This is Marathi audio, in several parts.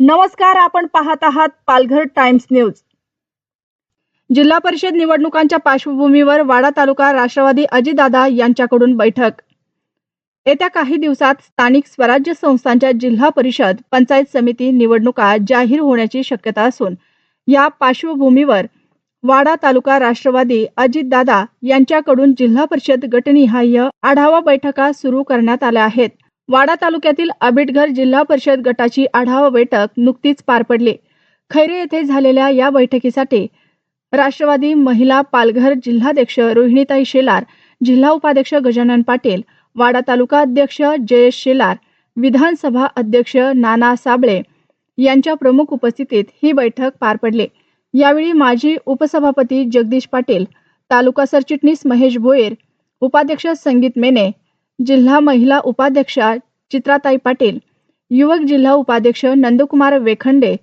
नमस्कार आपण पाहत आहात पालघर टाइम्स न्यूज. जिल्हा परिषद निवडणुकांच्या पार्श्वभूमीवर वाडा तालुका राष्ट्रवादी अजितदादा यांच्याकडून बैठक. येत्या काही दिवसात स्थानिक स्वराज्य संस्थांच्या जिल्हा परिषद पंचायत समिती निवडणुका जाहीर होण्याची शक्यता असून या पार्श्वभूमीवर वाडा तालुका राष्ट्रवादी अजितदादा यांच्याकडून जिल्हा परिषद गटनिहाय आढावा बैठका सुरू करण्यात आल्या आहेत. वाडा तालुक्यातील आबिटघर जिल्हा परिषद गटाची आढावा बैठक नुकतीच पार पडली. खैरे येथे झालेल्या या बैठकीसाठी राष्ट्रवादी महिला पालघर जिल्हाध्यक्ष रोहिणीताई शेलार जिल्हा उपाध्यक्ष गजानन पाटील वाडा तालुका अध्यक्ष जयेश शेलार विधानसभा अध्यक्ष नाना साबळे यांच्या प्रमुख उपस्थितीत ही बैठक पार पडली. यावेळी माजी उपसभापती जगदीश पाटील तालुका सरचिटणीस महेश भोयर उपाध्यक्ष संगीत मेने जिल्हा महिला उपाध्यक्षा चित्राताई पाटील युवक जिल्हा उपाध्यक्ष नंदकुमार वेखंडे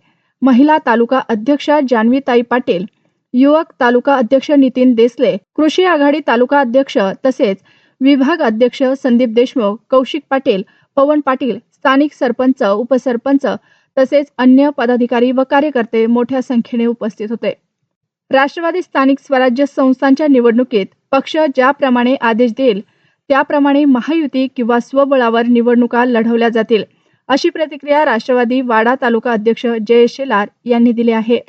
महिला तालुका अध्यक्षा जान्हवीताई पाटील युवक तालुका अध्यक्ष नितीन देसले कृषी आघाडी तालुका अध्यक्ष तसेच विभाग अध्यक्ष संदीप देशमुख कौशिक पाटील पवन पाटील स्थानिक सरपंच उपसरपंच तसेच अन्य पदाधिकारी व कार्यकर्ते मोठ्या संख्येने उपस्थित होते. राष्ट्रवादी स्थानिक स्वराज्य संस्थांच्या निवडणुकीत पक्ष ज्याप्रमाणे आदेश देईल त्याप्रमाणे महायुती किंवा स्वबळावर निवडणुका लढवल्या जातील अशी प्रतिक्रिया राष्ट्रवादी वाडा तालुका अध्यक्ष जयेश शेलार यांनी दिली आहे.